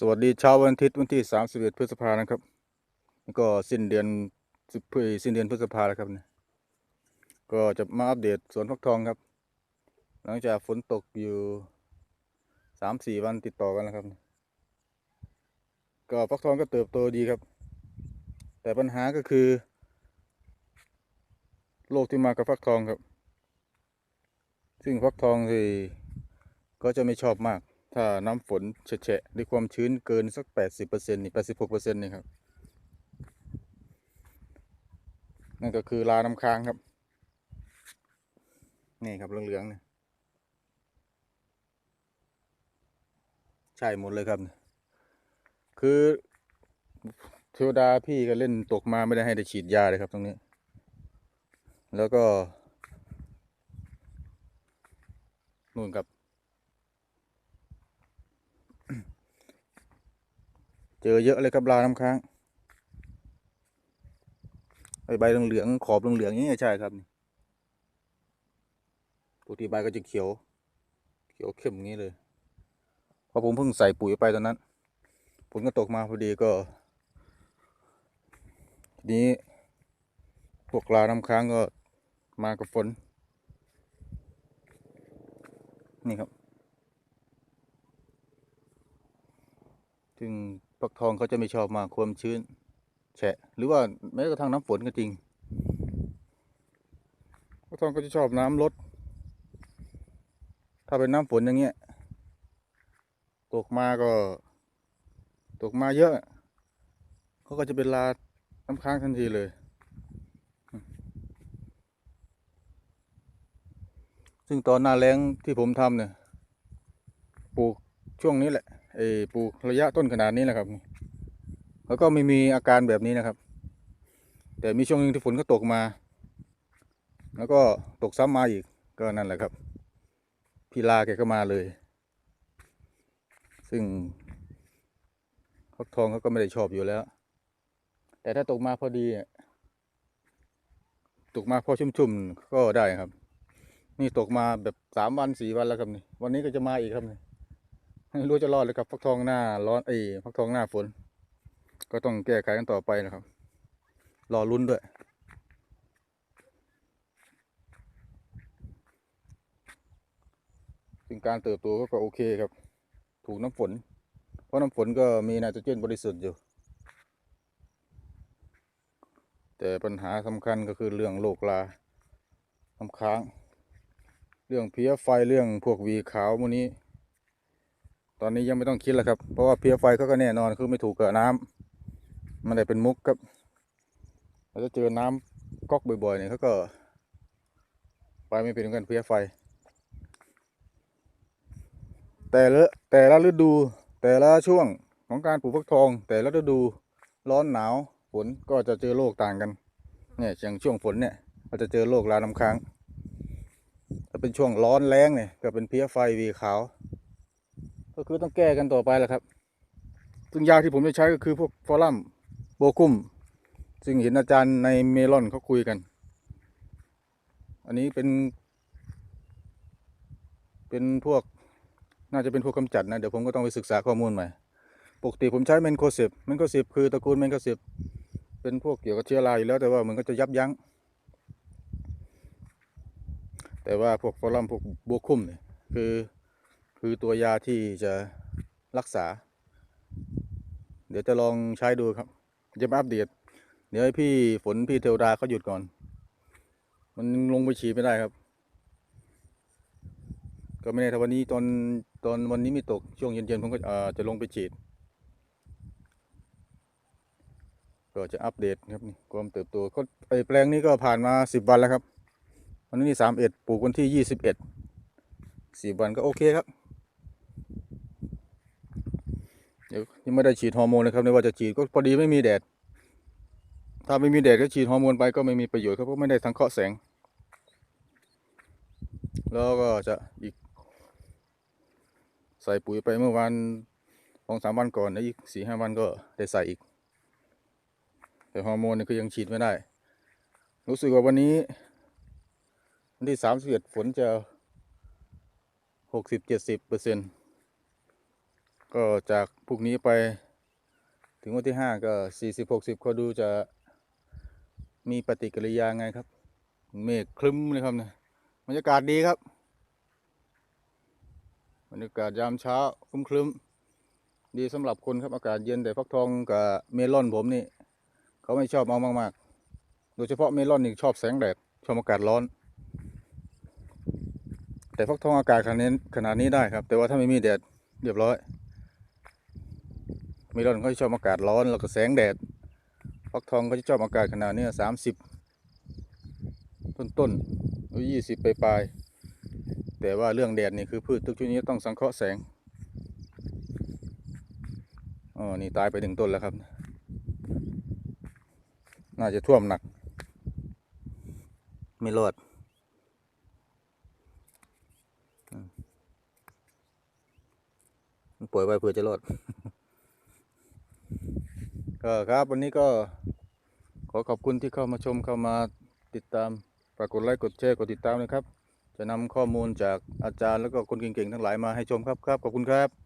สวัสดีเช้าวันอาทิตย์วันที่ 31 พฤษภานะครับนี่ก็สิ้นเดือนสิ้นเดือนพฤษภาแล้วครับเนี่ยก็จะมาอัปเดตสวนฟักทองครับ หลังจากฝนตกอยู่สามสี่วันติดต่อกันแล้วครับ ก็ฟักทองก็เติบโตดีครับ แต่ปัญหาก็คือโรคที่มากับฟักทองครับ ซึ่งฟักทองที่ก็จะไม่ชอบมาก ถ้าน้ำฝนแฉะๆด้วยความชื้นเกินสักแปดสิบเปอร์เซ็นต์นี่แปดสิบหกเปอร์เซ็นต์นี่ครับ นั่นก็คือลาน้ำค้างครับ นี่ครับเหลืองๆเนี่ยใช่หมดเลยครับ คือเทวดาพี่ก็เล่นตกมาไม่ได้ให้ได้ฉีดยาเลยครับตรงนี้ แล้วก็นู่นครับ เจอเยอะเลยครับลาน้ำค้างใบเหลืองๆขอบเหลืองๆอย่างนี้ใช่ครับนี่ปกติใบก็จะเขียว เขียวเข้มอย่างนี้เลยพราะผมเพิ่งใส่ปุ๋ยไปตอนนั้นฝนก็ตกมาพอดีก็ทีนี้พวกลาน้ำค้างก็มากับฝน นี่ครับซึ่ง ฟักทองเขาจะไม่ชอบมากความชื้น แฉะ หรือว่าแม้กระทั่งน้ำฝนก็จริงฟักทองก็จะชอบน้ำลด ถ้าเป็นน้ำฝนอย่างเงี้ย ตกมาก็ ตกมาเยอะเขาก็จะเป็นลาน้ำค้างทันทีเลย ซึ่งตอนหน้าแล้งที่ผมทำเนี่ย ปลูกช่วงนี้แหละ ไอ้ปลูกระยะต้นขนาดนี้แหละครับแล้วก็ไม่มีอาการแบบนี้นะครับ แต่มีช่วงหนึงที่ฝนก็ตกมา แล้วก็ตกซ้ำมาอีกก็นั่นแหละครับพี่ลาแกก็มาเลย ซึ่งฟักทองเขาก็ไม่ได้ชอบอยู่แล้ว แต่ถ้าตกมาพอดีตกมาพอชุ่มๆก็ได้ครับ นี่ตกมาแบบสามวันสี่วันแล้วครับนี่วันนี้ก็จะมาอีกครับนี่ ไม่รู้จะรอดเลยครับฟักทองหน้าร้อนไอ้ฟักทองหน้าฝน ก็ต้องแก้ไขกันต่อไปนะครับ รอลุ้นด้วย ซึ่งการเติบโตก็โอเคครับ ถูกน้ำฝน เพราะน้ำฝนก็มีไนโตรเจนบริสุทธิ์อยู่ แต่ปัญหาสำคัญก็คือเรื่องโรคราน้ำค้าง เรื่องเพี้ยไฟเรื่องพวกวีขาวพวกนี้ ตอนนี้ยังไม่ต้องคิดแล้วครับ เพราะว่าเพี้ยไฟเขาก็แน่นอนคือไม่ถูกเกับน้ำมันได้เป็นมุกครับเราจะเจอน้ำก๊อกบ่อยๆเนี่ยเขาก็ ไปไม่เป็นเหมือนกันเพี้ยไฟ แต่ละแต่ละฤดูแต่ละช่วงของการปลูกฟักทอง แต่ละฤดูร้อนหนาวฝนก็จะเจอโรคต่างกันเนี่ยอย่างช่วงฝนเนี่ยเราจะเจอโรคราน้ำค้างถ้าเป็นช่วงร้อนแรงเนี่ยก็เป็นเพี้ยไฟวีขาว ก็คือต้องแก้กันต่อไปแหละครับ ซึ่งยาที่ผมจะใช้ก็คือพวกฟอรัมโบกุมซึ่งเห็นอาจารย์ในเมลอนเขาคุยกัน อันนี้เป็น เป็นพวกน่าจะเป็นพวกกำจัดนะ เดี๋ยวผมก็ต้องไปศึกษาข้อมูลใหม่ ปกติผมใช้เมนโคเซปเมนโคเซปคือตระกูลเมนโคเซปเป็นพวกเกี่ยวกับเชื้อราอยู่แล้วแต่ว่ามันก็จะยับยั้ง แต่ว่าพวกฟอรัมพวกโบกุมเนี่ยคือ คือตัวยาที่จะรักษา เดี๋ยวจะลองใช้ดูครับจะมาอัปเดต เดี๋ยวให้พี่ฝนพี่เทวดาเขาหยุดก่อน มันลงไปฉีดไม่ได้ครับ ก็ไม่แน่ถ้าวันนี้ตอนตอนวันนี้ไม่ตกช่วงเย็นๆผมก็จะลงไปฉีด ก็จะอัปเดตครับนี่ความเติบโตก็ไอแปลงนี้ก็ผ่านมาสิบวันแล้วครับวันนี้สามเอ็ดปลูกวันที่ยี่สิบเอ็ดสิบวันก็โอเคครับ เดี๋ยวยังไม่ได้ฉีดฮอร์โมนเลยครับในว่าจะฉีดก็พอดีไม่มีแดด ถ้าไม่มีแดดก็ฉีดฮอร์โมนไปก็ไม่มีประโยชน์ครับเพราะไม่ได้สังเคราะห์แสง แล้วก็จะอีก ใส่ปุ๋ยไปเมื่อวันสองสามวันก่อนแล้วอีกสี่ห้าวันก็ได้ใส่อีก แต่ฮอร์โมนนี่คือยังฉีดไม่ได้ รู้สึกว่าวันนี้วันที่สามสิบเอ็ดฝนจะหกสิบเจ็ดสิบเปอร์เซ็นต์ ก็จากพรุ่งนี้ไปถึงวันที่ห้าก็สี่สิบหกสิบเขาดูจะมีปฏิกิริยาไงครับ เมฆคลึ้มเลยครับเนี่ยบรรยากาศดีครับบรรยากาศยามเช้าคลึ้มคลึ้มดีสำหรับคนครับอากาศเย็นแต่ฟักทองกับเมลอนผมนี่ เขาไม่ชอบเอามากๆ โดยเฉพาะเมลอนนี่ชอบแสงแดดชอบอากาศร้อน แต่ฟักทองอากาศขนาดนี้ขนาดนี้ได้ครับ แต่ว่าถ้าไม่มีแดดเรียบร้อย เมลอนเขาจะชอบอากาศร้อนแล้วก็แสงแดด ฟักทองเขาจะชอบอากาศขนาดนี้สามสิบต้นต้นหรือยี่สิบปลายๆแต่ว่าเรื่องแดดนี่คือพืชทุกชนิดต้องสังเคราะห์แสงอ๋อนี่ตายไปหนึ่งต้นแล้วครับ น่าจะท่วมหนัก ไม่รอดอืมปล่อยไว้เพื่อจะรอด ก็ครับวันนี้ก็ขอขอบคุณที่เข้ามาชมเข้ามาติดตามฝากกดไลค์กดแชร์กดติดตามนะครับ จะนำข้อมูลจากอาจารย์แล้วก็คนเก่งๆทั้งหลายมาให้ชมครับครับขอบคุณครับ